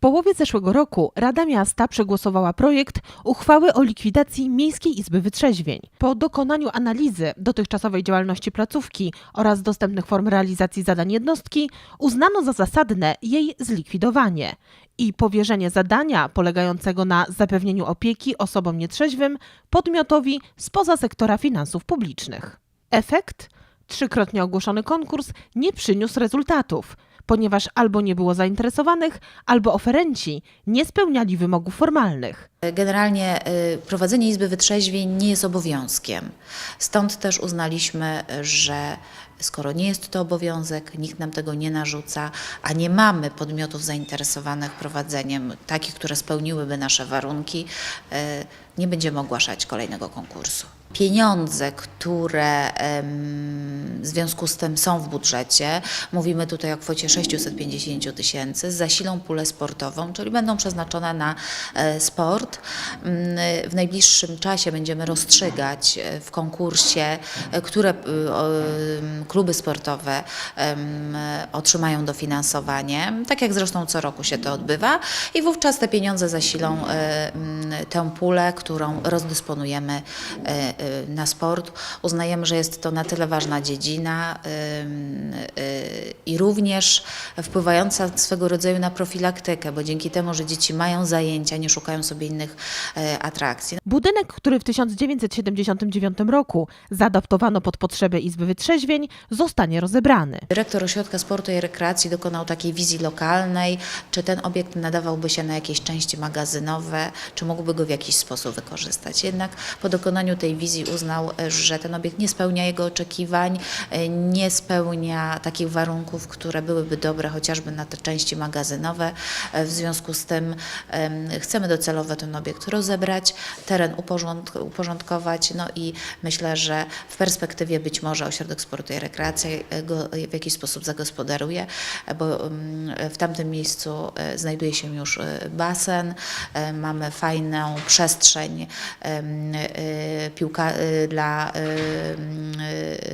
połowie zeszłego roku Rada Miasta przegłosowała projekt uchwały o likwidacji Miejskiej Izby Wytrzeźwień. Po dokonaniu analizy dotychczasowej działalności placówki oraz dostępnych form realizacji zadań jednostki uznano za zasadne jej zlikwidowanie i powierzenie zadania polegającego na zapewnieniu opieki osobom nietrzeźwym podmiotowi spoza sektora finansów publicznych. Efekt? Trzykrotnie ogłoszony konkurs nie przyniósł rezultatów, ponieważ albo nie było zainteresowanych, albo oferenci nie spełniali wymogów formalnych. Generalnie y, prowadzenie Izby Wytrzeźwień nie jest obowiązkiem. Stąd też uznaliśmy, że skoro nie jest to obowiązek, nikt nam tego nie narzuca, a nie mamy podmiotów zainteresowanych prowadzeniem, takich, które spełniłyby nasze warunki, y, nie będziemy ogłaszać kolejnego konkursu. Pieniądze, które w związku z tym są w budżecie, mówimy tutaj o kwocie 650 tysięcy, zasilą pulę sportową, czyli będą przeznaczone na e, sport. Mm, W najbliższym czasie będziemy rozstrzygać e, w konkursie, e, które kluby sportowe otrzymają dofinansowanie, tak jak zresztą co roku się to odbywa. I wówczas te pieniądze zasilą tę pulę, którą rozdysponujemy na sport. Uznajemy, że jest to na tyle ważna dziedzina i również wpływająca swego rodzaju na profilaktykę, bo dzięki temu, że dzieci mają zajęcia, nie szukają sobie innych e, atrakcji. Budynek, który w 1979 roku zaadaptowano pod potrzeby Izby Wytrzeźwień, zostanie rozebrany. Dyrektor Ośrodka Sportu i Rekreacji dokonał takiej wizji lokalnej, czy ten obiekt nadawałby się na jakieś części magazynowe, czy mógłby go w jakiś sposób wykorzystać. Jednak po dokonaniu tej wizji uznał, że ten obiekt nie spełnia jego oczekiwań, nie spełnia takich warunków, które byłyby dobre chociażby na te części magazynowe. W związku z tym em, chcemy docelowo ten obiekt rozebrać, teren uporządk- uporządkować, no i myślę, że w perspektywie być może Ośrodek Sportu i Rekreacji go w jakiś sposób zagospodaruje, bo w tamtym miejscu e, znajduje się już e, basen, e, mamy fajną przestrzeń e, piłka e, dla e,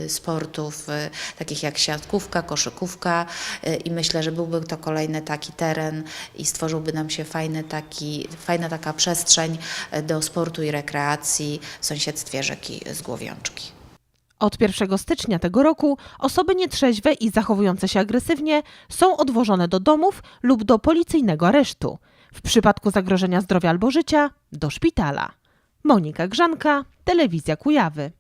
e, sportów e, takich jak siatkówka, koszykówka e, i myślę, że byłby to kolejny taki teren i stworzyłby nam się fajny taki, fajna taka przestrzeń e, do sportu i rekreacji w sąsiedztwie rzeki Zgłowiączki. Od 1 stycznia tego roku osoby nietrzeźwe i zachowujące się agresywnie są odwożone do domów lub do policyjnego aresztu. W przypadku zagrożenia zdrowia albo życia do szpitala. Monika Grzanka, Telewizja Kujawy.